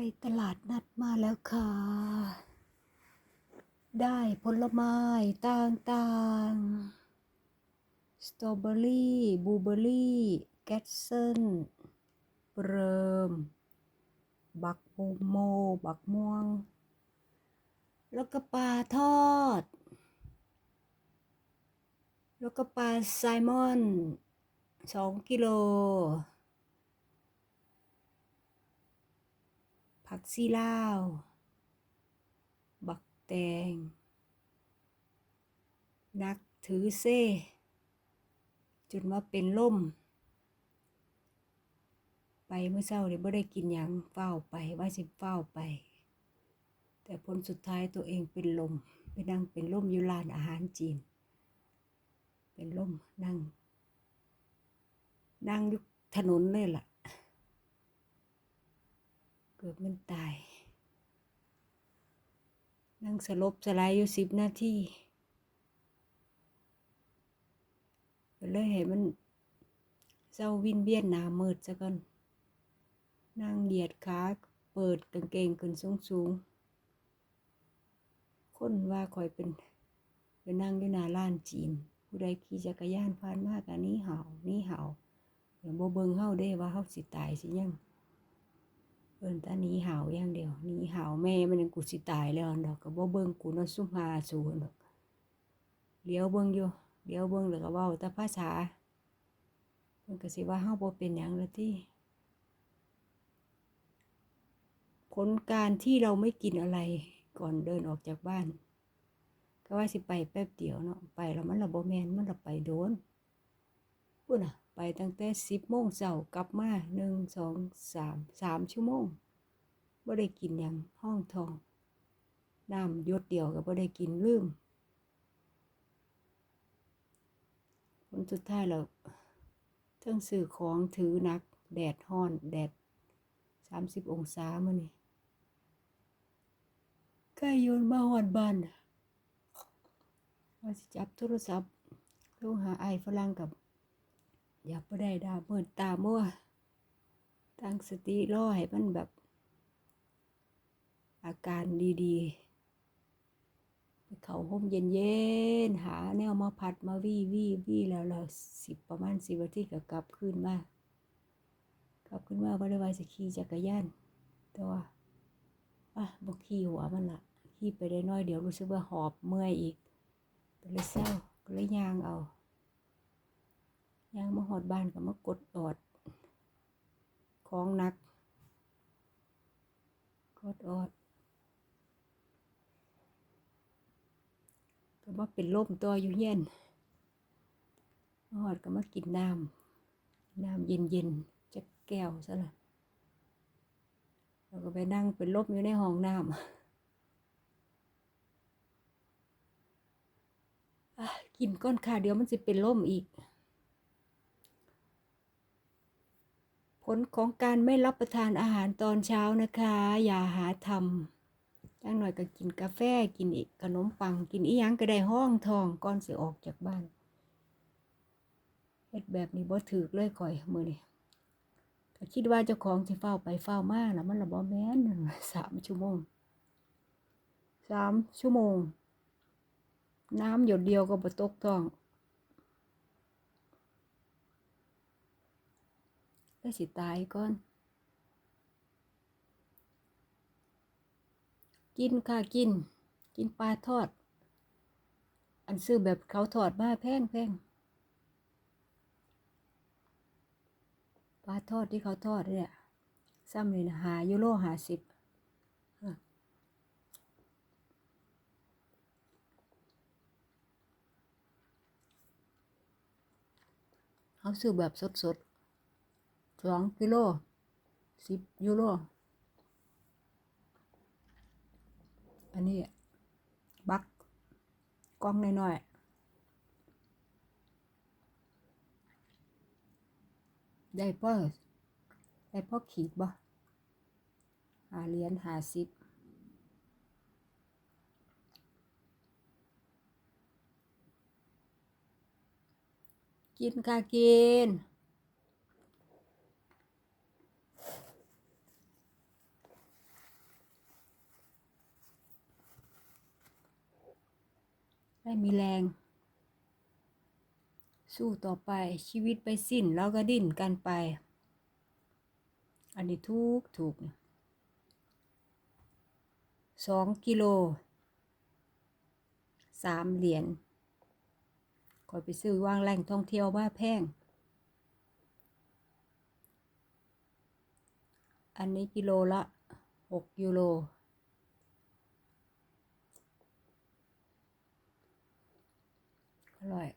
ไปตลาดนัดมาแล้วค่ะ ได้ผลไม้ต่างๆ สตรอเบอรี่บลูเบอรี่แกสเซนเบริม บักบูโม บักม่วง แล้วก็ปลาทอด แล้วก็ปลาไซมอนสองกิโล ผักซีลาว บักแตง นักถือเซ่จนว่าเป็นล่ม ไปเมื่อเช้าเนี่ยไม่ได้กินยังเฝ้าไปว่าสิเฝ้าไป แต่ผลสุดท้ายตัวเองเป็นลมไปนั่งเป็นล่มอยู่ร้านอาหารจีน เป็นล่มนั่ง นั่งอยู่ถนนเลยล่ะ เกือบมันตาย นั่งสลบสลายอยู่สิบนาทีก็เลยให้มันเศร้าวินเวียนหนามืดซะก่อนนั่งเหยียดขาเปิดกางเกงขึ้นสูงสูงๆคนว่าคอยเป็นไปนั่งอยู่หน้าร้านจีน ผู้ใดขี่จักรยานผ่านมากอันนี้เห่านี่เห่าเดี๋ยวโบเบิงเฮาเด้ว่าเฮาสิตายสิยัง เอิ้นตาหนีหาวอย่างเดียวหนีหาวแม่มันยังกูสิตายแล้วดอกก็บ่เบิ่งกูนาะซุมหาสูนดอกเลี้ยวเบิ่งอยู่เลี้ยวเบิ่งแล้วก็เว้าแต่ภาษาเพิ่นก็สิว่าเฮาบ่เป็นหยังละติผลการที่เราไม่กินอะไรก่อนเดินออกจากบ้าน ก็ว่าสิไปแป๊บเดียวเนาะไปแล้วมันละบ่แม่นมันละไปโดนพุ่นน่ะ ไปตั้งแต่10โมงเช้ากลับมา1 2 3 3ชั่วโมงบ่ได้กินหยังห้องทองน้ำยดเดียวก็บ่ได้กินลืมผลสุดท้ายแล้วเทั้งซื้อของถือหนัก แดดฮ้อนแดด30องศามื้อนี้ใกล้โยนมาฮอดบ้านว่าสิจับโทรศัพท์โทรหาไอ้ฝรั่งกับ อย่ากบ่ได้ดาเมิดตามัวตั้งสติรอให้มันแบบ อาการดีๆไปเขาห่มเย็นๆหาแนวมาพัดมาวี่วี่วี่แล้วเราสิบประมาณสิบวันที่ก็กลับขึ้นมากลับขึ้นมาบ่ได้ว่าสิขี่จักรยานแต่ว่าอะบ่ขี่หัวมันละขี่ไปได้น้อยเดี๋ยวรู้สึกว่าหอบเมื่อยอีกก็เลยเศร้าก็เลยยางเอา ย่างมาหอดบ้านก็มากดออดของหนักกดออดก็มาเป็นลมตัวอยู่เย็นมาหอดก็มากินน้ำน้ำเย็นๆจะแก้วซะละแล้วก็ไปนั่งเป็นลมอยู่ในห้องน้ำอะกินก้อนค่ะเดี๋ยวมันจะเป็นลมอีก ลของการไม่รับประทานอาหารตอนเช้านะคะ อย่าหาทำจังหน่อยก็กินกาแฟกินอีกขนมปัง กินอีหยังก็ได้ห้องทองก่อนเสิออกจากบ้านเฮ็ดแบบนี้บ่ถือเลยข่อยมือนี้ก็คิดว่าเจ้าของสิเฝ้าไปเฝ้ามาแล้วมันละบ่แม่นสามชั่วโมงสามชั่วโมง น้ำหยดเดียวก็บ่ตกท้อง ได้สิตายก่อน กินค่ะกิน กินปลาทอด อันซื้อแบบเขาทอดมาแพงแพงปลาทอดที่เขาทอดเนี่ยซ้ำเลยนะหายูโรหาสิบเขาซื้อแบบสดๆ สองกิโลสิบยูโร อันนี้ บักกล้องน้อยๆ ได้พ่อได้พ่อขีดบ่หาเหรียญหาสิบกินค่ะกิน ได้มีแรง สู้ต่อไปชีวิตไปสิ้นแล้วก็ดิ้นกันไป อันนี้ถูกถูกสองกิโลสามเหรียญคอยไปซื้อวางแหล่งท่องเที่ยวว่าแพง อันนี้กิโลละหกยูโร อร่อย